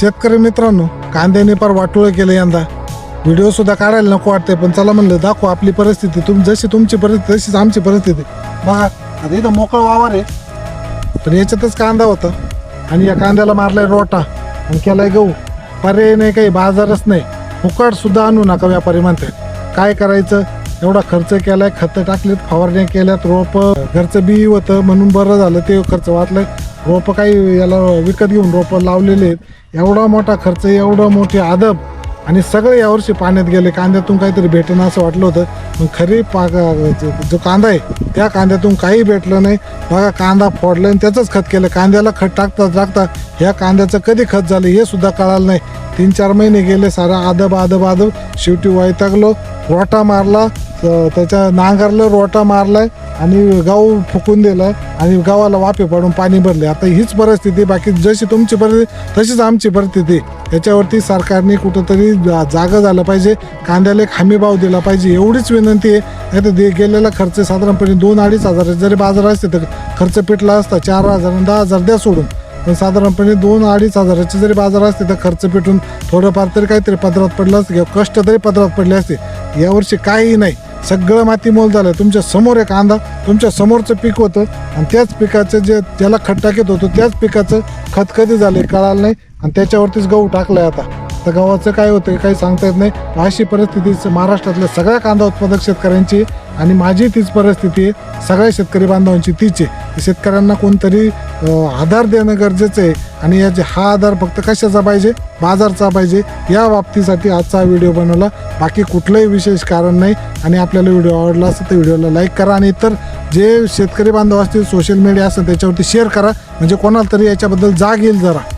शेतकरी मित्रांनो कांद्याने पार वाटोळं केलं यंदा. व्हिडिओ सुद्धा काढायला नको वाटते पण चला म्हणलं दाखवू आपली परिस्थिती. तुम जशी तुमची परिस्थिती तशीच आमची परिस्थिती. बघा आता इथं मोकळ वावर आहे. पण याच्यातच कांदा होता. आणि या कांद्याला मारलाय रोटा आणि केलाय गहू. पर्याय नाही काही बाजारच नाही. फुकट सुद्धा आणू नका व्यापारी म्हणते काय करायचं? एवढा खर्च केलाय खतं टाकलेत फवारण्या केल्यात रोप घरचं बी होतं म्हणून बरं झालं ते खर्च वाचलंय. रोपं काही याला विकत घेऊन रोपं लावलेले आहेत. एवढा मोठा खर्च एवढं मोठी आदब आणि सगळे यावर्षी पाण्यात गेले. कांद्यातून काहीतरी भेटेन असं वाटलं होतं. पण खरी पा जो- जो कांदा आहे त्या कांद्यातून काही भेटलं नाही. बघा कांदा फोडला आणि त्याचंच खत केलं. कांद्याला खत टाकता टाकता ह्या कांद्याचं कधी खत झालं हे सुद्धा कळालं नाही. तीन चार महिने गेले सारा आदब आदब आदब शेवटी वैतागलो रोटा मारला त्याच्या नांगरलं रोटा मारलाय आणि गाव फुकून दिलं आणि गावाला वाफे पडून पाणी भरले. आता हीच परिस्थिती बाकी जशी तुमची परिस्थिती तशीच आमची परिस्थिती. याच्यावरती सरकारने कुठंतरी जा- जागा झालं पाहिजे कांद्याला एक हमी भाव दिला पाहिजे एवढीच विनंती आहे. नाही तर दे- गेलेला खर्च साधारणपणे दोन अडीच हजार जरी बाजार असते तर खर्च पेटला असता चार हजार आणि दहा हजार द्या सोडून. पण साधारणपणे दोन अडीच हजाराचे जरी बाजार असते तर खर्च पेटून थोडंफार तरी काहीतरी पदरात पडलं असतं किंवा कष्ट तरी पदरात पडले असते. यावर्षी काहीही नाही. सगळं माती मोल झालं. तुमच्यासमोर एक कांदा तुमच्या समोरचं पीक होतं आणि त्याच पिकाचं जे ज्याला खत टाकीत होतं त्याच पिकाचं खत कधी झालं कळालं नाही आणि त्याच्यावरतीच गहू टाकलाय आता. तर गावाचं काय होतं काही सांगता येत नाही. अशी परिस्थिती महाराष्ट्रातल्या सगळ्या कांदा उत्पादक शेतकऱ्यांची आणि माझी तीच परिस्थिती आहे. सगळ्या शेतकरी बांधवांची तीच आहे. शेतकऱ्यांना कोणतरी आधार देणं गरजेचं आहे आणि याचे हा आधार फक्त कशाचा पाहिजे? बाजारचा पाहिजे? या बाबतीसाठी आजचा व्हिडिओ बनवला. बाकी कुठलंही विशेष कारण नाही आणि आपल्याला व्हिडिओ आवडला असेल तर व्हिडिओला लाईक करा आणि इतर जे शेतकरी बांधव असतील सोशल मीडिया असेल त्याच्यावरती शेअर करा. म्हणजे कोणाला तरी याच्याबद्दल जाग येईल जरा.